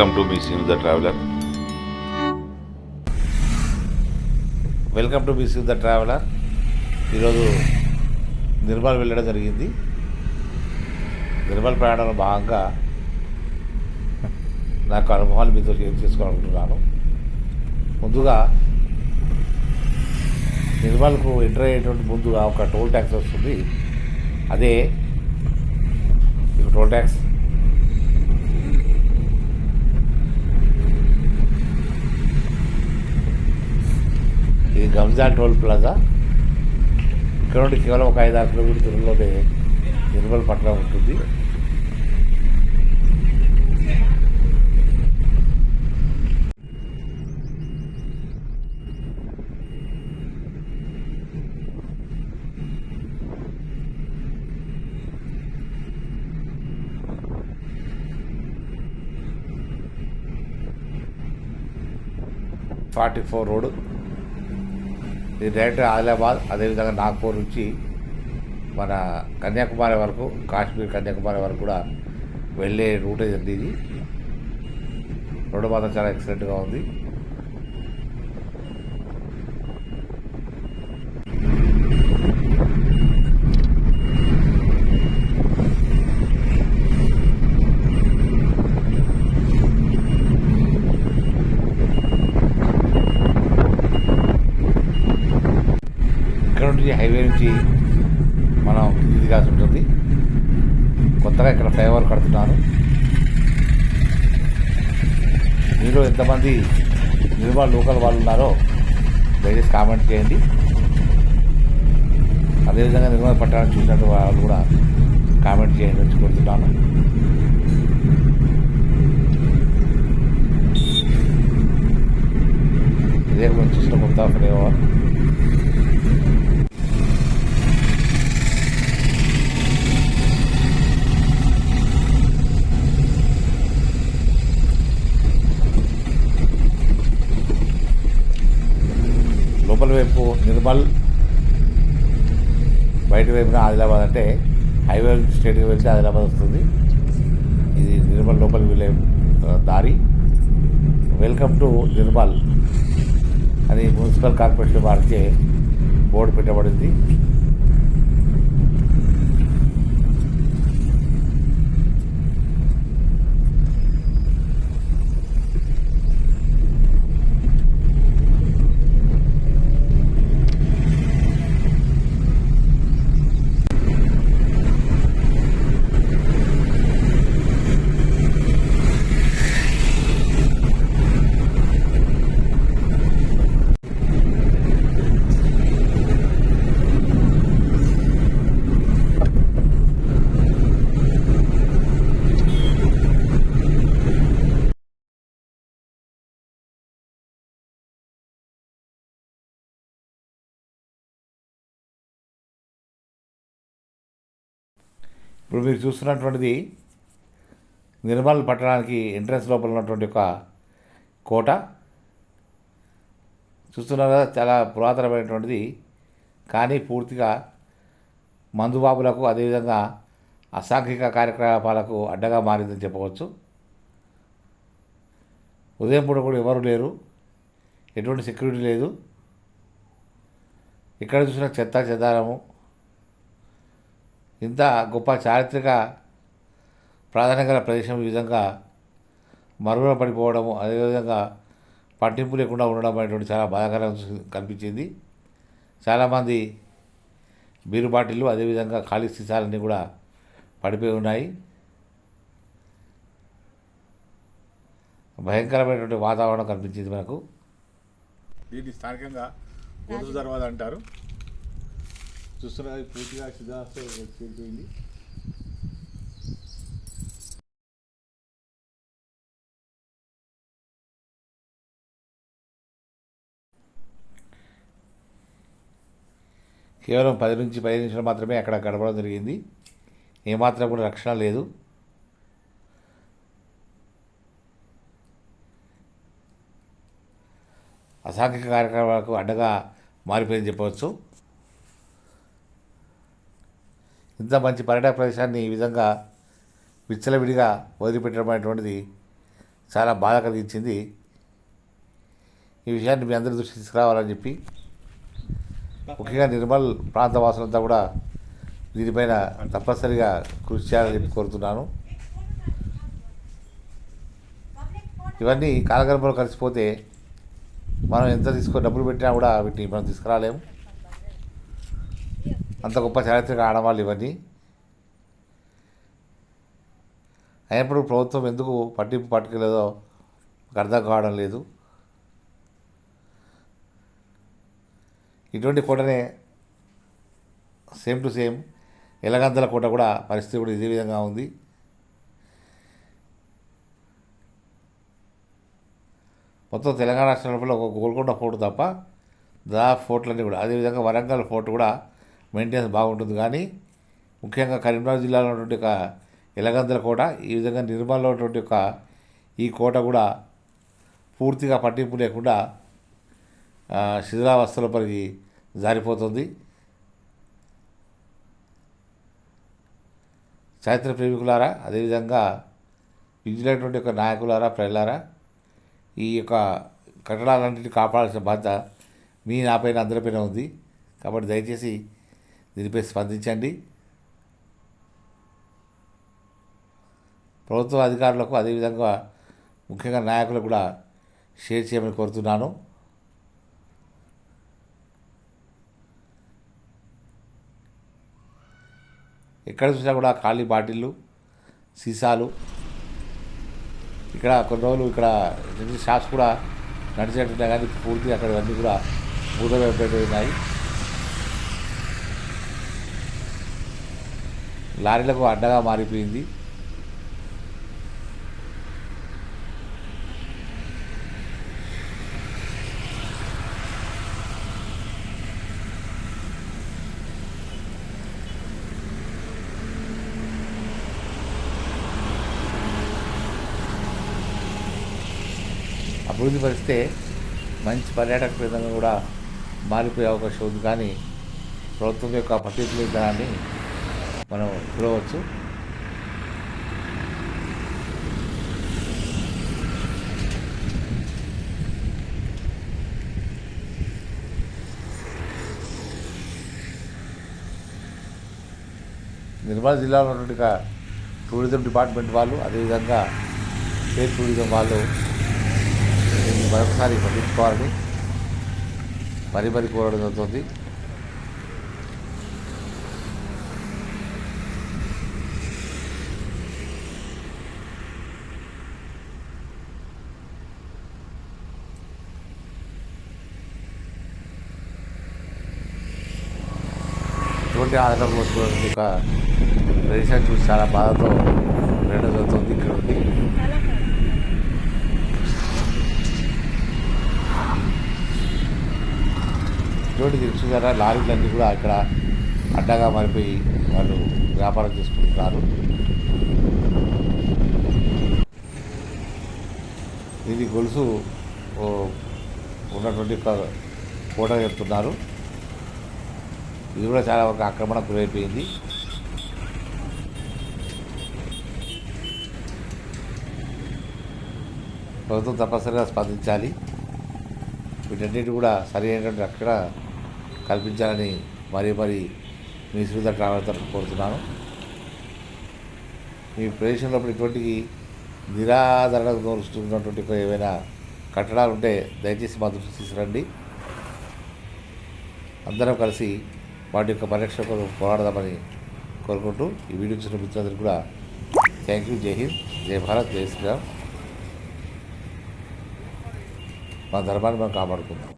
Welcome to me seen the traveller welcome to me seen the traveller ఈరోజు నిర్మల్ వెళ్ళడం జరిగింది. నిర్మల్ ప్రయాణంలో భాగంగా నాకు అనుభవాలు మీతో షేర్ చేసుకోవాలనుకుంటున్నాను. ముందుగా నిర్మల్కు ఎంటర్ అయ్యేటువంటి ముందుగా ఒక టోల్ ట్యాక్స్ వస్తుంది. అదే toll tax Ramzan toll plaza? ఇక్కడ నుండి కేవలం ఒక ఐదు ఆరు కిలోమీటర్ దూరంలోనే నిర్మల్ పట్టణం ఉంటుంది. Forty four road. ఇది డైరెక్ట్ ఆదిలాబాద్ అదేవిధంగా నాగ్పూర్ నుంచి మన కన్యాకుమారి వరకు కాశ్మీర్ కన్యాకుమారి వరకు కూడా వెళ్ళే రూట్ ఇది. ఇది మాత్రం చాలా ఎక్సలెంట్గా ఉంది ఇక్కడ నుంచి హైవే నుంచి మనం కింది దిగాల్సి ఉంటుంది కొత్తగా ఇక్కడ ఫ్లైఓవర్ కడుతున్నారు. మీలో ఎంతమంది నిర్మల్ లోకల్ వాళ్ళు ఉన్నారో దయచేసి కామెంట్ చేయండి. అదేవిధంగా నిర్మల్ పట్టణాన్ని చూసినట్టు వాళ్ళు కూడా కామెంట్ చేయండి వచ్చి కొడుతున్నాను ఇదే మనం చూసిన కొత్త ఫ్లైఓవర్. లోపల వైపు నిర్మల్ బయట వైపున ఆదిలాబాద్ అంటే హైవే స్టేట్కి వెళ్తే ఆదిలాబాద్ వస్తుంది. ఇది నిర్మల్ లోపలికి వెళ్ళే దారి. వెల్కమ్ టు నిర్మల్ అని మున్సిపల్ కార్పొరేషన్ వారిచే బోర్డు పెట్టబడింది. ఇప్పుడు మీరు చూస్తున్నటువంటిది నిర్మల్ పట్టణానికి ఎంట్రన్స్ లోపల ఉన్నటువంటి ఒక కోట. చూస్తున్నారా చాలా పురాతనమైనటువంటిది. కానీ పూర్తిగా మందుబాబులకు అదేవిధంగా అసాంఘిక కార్యకలాపాలకు అడ్డగా మారిందని చెప్పవచ్చు. ఉదయం పూట కూడా ఎవరు లేరు. ఎటువంటి సెక్యూరిటీ లేదు. ఇక్కడ చూసిన చెత్త చెదారము ఇంత గొప్ప చారిత్రక ప్రాధాన్యత గల ప్రదేశం ఈ విధంగా మరుగున పడిపోవడము అదేవిధంగా పట్టింపు లేకుండా ఉండడం అనేటువంటి చాలా బాధాకరంగా కనిపించింది. చాలామంది బీరు బాటిళ్ళు అదేవిధంగా ఖాళీ సీసాలన్నీ కూడా పడిపోయి ఉన్నాయి. భయంకరమైనటువంటి వాతావరణం కనిపించింది మనకు. దీన్ని స్థానికంగా దర్వాజ అంటారు. చూస్తున్నది పూర్తిగా శిథిలావస్థ చేరిపోయింది కేవలం పది నుంచి పదిహేను నిమిషాలు మాత్రమే అక్కడ గడపడం జరిగింది. ఏమాత్రం కూడా రక్షణ లేదు. అసాంఘిక కార్యక్రమాలకు అడ్డగా మారిపోయింది చెప్పవచ్చు. ఇంత మంచి పర్యాటక ప్రదేశాన్ని ఈ విధంగా విచ్చలవిడిగా వదిలిపెట్టడం అనేటువంటిది చాలా బాధ కలిగించింది. ఈ విషయాన్ని మీ అందరి దృష్టికి తీసుకురావాలని చెప్పి ముఖ్యంగా నిర్మల్ ప్రాంత వాసులంతా కూడా దీనిపైన తప్పనిసరిగా కృషి చేయాలని చెప్పి కోరుతున్నాను. ఇవన్నీ కాలగర్భంలో కలిసిపోతే మనం ఎంత తీసుకొని డబ్బులు పెట్టినా కూడా వీటిని మనం తీసుకురాలేము. అంత గొప్ప చారిత్రక ఆడవాళ్ళు ఇవన్నీ. అయినప్పుడు ప్రభుత్వం ఎందుకు పట్టింపు పట్టుకోలేదో అర్థం కావడం లేదు. ఇటువంటి కోటనే సేమ్ టు సేమ్ ఎలగంతల కోట కూడా పరిస్థితి కూడా ఇదే విధంగా ఉంది. మొత్తం తెలంగాణ రాష్ట్రంలో ఒక గోల్కొండ ఫోర్ట్ తప్ప దా ఫోర్ట్లన్నీ కూడా అదేవిధంగా వరంగల్ ఫోర్ట్ కూడా మెయింటెనెన్స్ బాగుంటుంది. కానీ ముఖ్యంగా కరీంనగర్ జిల్లాలో ఉన్నటువంటి ఒక ఎలగంతల కోట ఈ విధంగా నిర్మల్లో ఉన్నటువంటి ఒక ఈ కోట కూడా పూర్తిగా పట్టింపు లేకుండా ఆ, శిథిలావస్థలపరికి జారిపోతుంది. చారిత్ర ప్రేమికులారా అదేవిధంగా విద్యులైనటువంటి ఒక నాయకులారా ప్రజలారా ఈ యొక్క కట్టడాలన్నింటినీ కాపాడాల్సిన బాధ్యత మీ నాపైన అందరిపైన ఉంది. కాబట్టి దయచేసి దీనిపై స్పందించండి. ప్రభుత్వ అధికారులకు అదేవిధంగా ముఖ్యంగా నాయకులకు కూడా షేర్ చేయమని కోరుతున్నాను. ఎక్కడ చూసినా కూడా ఖాళీ బాటిళ్ళు సీసాలు. ఇక్కడ కొన్ని రోజులు ఇక్కడ షాప్స్ కూడా నడిచేట్టున్నాయి కానీ పూర్తిగా అక్కడ అన్నీ కూడా మూతమైపోయి లారీలకు అడ్డగా మారిపోయింది. అభివృద్ధి పరిస్తే మంచి పర్యాటక కేంద్రంగా కూడా మారిపోయే అవకాశం ఉంది. కానీ ప్రభుత్వం యొక్క పట్టింపుల విధానాన్ని మనం చూడవచ్చు నిర్మల్ జిల్లాలో ఉన్నటువంటి టూరిజం డిపార్ట్మెంట్ వాళ్ళు అదేవిధంగా స్టేట్ టూరిజం వాళ్ళు మరొకసారి పట్టించుకోవాలని మరీ మరీ కోరడం జరుగుతుంది. ఎటువంటి ఆధారం వచ్చినటువంటి ఒక ప్రదేశాన్ని చూసి చాలా బాధతో వెళ్ళడం జరుగుతుంది ఇక్కడ ఉంది ఇటువంటి చూసారా? లారీలన్నీ కూడా ఇక్కడ అడ్డగా మారిపోయి వాళ్ళు వ్యాపారం చేసుకుంటున్నారు. ఇది గొలుసు ఉన్నటువంటి ఒక ఫోటో చెప్తున్నారు. ఇది కూడా చాలా ఒక ఆక్రమణ గురైపోయింది. ప్రభుత్వం తప్పనిసరిగా స్పందించాలి. వీటన్నిటి కూడా సరి అయినటువంటి అక్కడ కల్పించాలని మరీ మరీ మీ శ్రీధర్ ట్రావెల్ తరఫు కోరుతున్నాను. మీ ప్రదేశంలో ఇటువంటి నిరాదరణకు దోరుస్తున్నటువంటి ఏమైనా ఏవైనా కట్టడాలు ఉంటే దయచేసి మా దృష్టి తీసుకురండి. అందరం కలిసి వాటి యొక్క పరిరక్షణ కొరకు పోరాడదామని కోరుకుంటూ ఈ వీడియో చూసిన మిత్రులందరికీ కూడా థ్యాంక్ యూ జై హింద్ జై భారత్ జై శ్రీరామ్. మా ధర్మాన్ని మనం కాపాడుకుందాం.